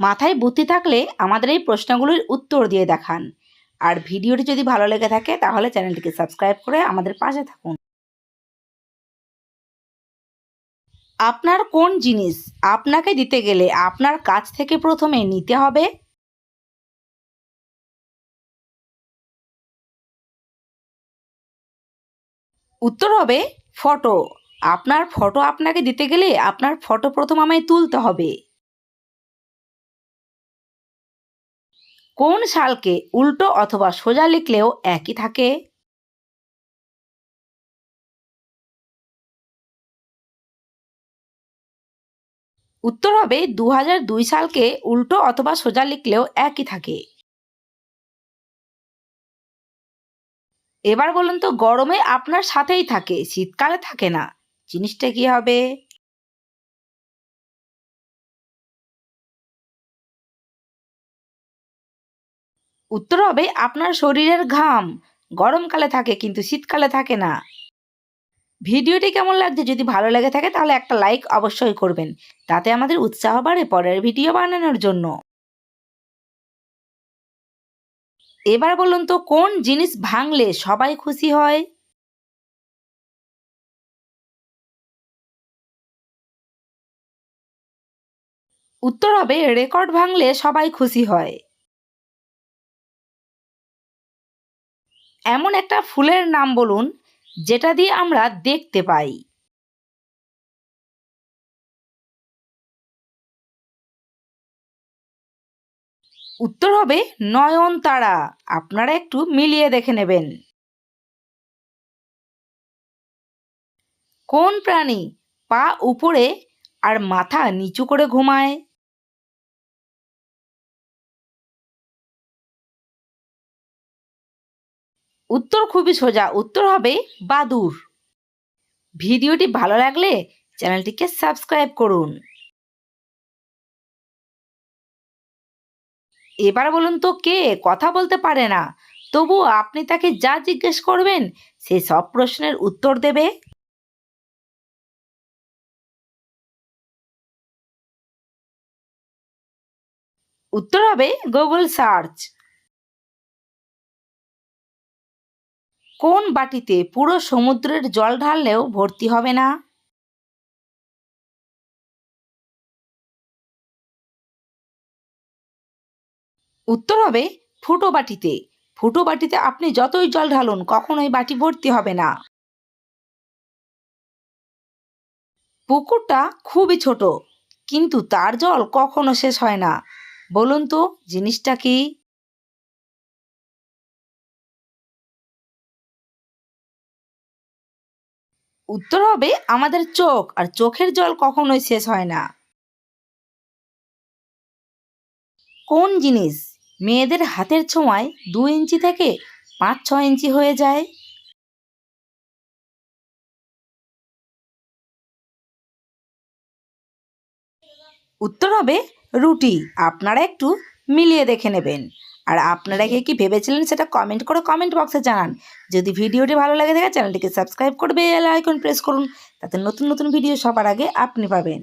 মাথায় বুদ্ধি থাকলে আমাদের এই প্রশ্নগুলির উত্তর দিয়ে দেখান। আর ভিডিওটি যদি ভালো লেগে থাকে, তাহলে চ্যানেলটিকে সাবস্ক্রাইব করে আমাদের পাশে থাকুন। আপনার কোন জিনিস আপনাকে দিতে গেলে আপনার কাছ থেকে প্রথমে নিতে হবে? উত্তর হবে, ফটো। আপনার ফটো আপনাকে দিতে গেলে আপনার ফটো প্রথম আমায় তুলতে হবে। কোন সালকে উল্টো অথবা সোজা লিখলেও একই থাকে? উত্তর হবে দু সালকে উল্টো অথবা সোজা লিখলেও একই থাকে। এবার বলুন তো, গরমে আপনার সাথেই থাকে, শীতকালে থাকে না। জিনিসটা কি হবে? উত্তর হবে আপনার শরীরের ঘাম। গরমকালে থাকে, কিন্তু শীতকালে থাকে না। ভিডিওটি কেমন লাগছে যদি ভালো লেগে থাকে, তাহলে একটা লাইক অবশ্যই করবেন। তাতে আমাদের উৎসাহ বাড়ে পরের ভিডিও বানানোর জন্য। এবার বলুন তো, কোন জিনিস ভাঙলে সবাই খুশি হয়? উত্তর হবে, রেকর্ড ভাঙলে সবাই খুশি হয়। এমন একটা ফুলের নাম বলুন, যেটা দিয়ে আমরা দেখতে পাই। উত্তর হবে নয়নতারা। আপনারা একটু মিলিয়ে দেখে নেবেন। কোন প্রাণী পা উপরে আর মাথা নিচু করে ঘুমায়? উত্তর খুবই সোজা, উত্তর হবে বাদুর। ভিডিওটি ভালো লাগলে চ্যানেলটিকে সাবস্ক্রাইব করুন। এবার বলুন তো কে? কথা বলতে পারে না। তবু আপনি তাকে যা জিজ্ঞেস করবেন, সে সব প্রশ্নের উত্তর দেবে। উত্তর হবে গুগল সার্চ কোন বাটিতে পুরো সমুদ্রের জল ঢাললেও ভর্তি হবে না? উত্তর হবে ফুটো বাটিতে। ফুটো বাটিতে আপনি যতই জল ঢালুন, কখনোই বাটি ভর্তি হবে না। পুকুরটা খুবই ছোট, কিন্তু তার জল কখনো শেষ হয় না। বলুন তো, জিনিসটা কি? উত্তর হবে আমাদের চোখ, আর চোখের জল কখনোই শেষ হয় না। কোন জিনিস মেয়েদের হাতের ছোঁয়ায় দু ইঞ্চি থেকে পাঁচ ছ ইঞ্চি হয়ে যায়? উত্তর হবে রুটি। আপনারা একটু মিলিয়ে দেখে নেবেন। আর আপনারা কে কি ভেবেছিলেন সেটা কমেন্ট করে কমেন্ট বক্সে জানান। যদি ভিডিওটি ভালো লাগে থাকে চ্যানেলটিকে সাবস্ক্রাইব করবে বেল আইকন প্রেস করুন, তাতে নতুন নতুন ভিডিও সবার আগে আপনি পাবেন।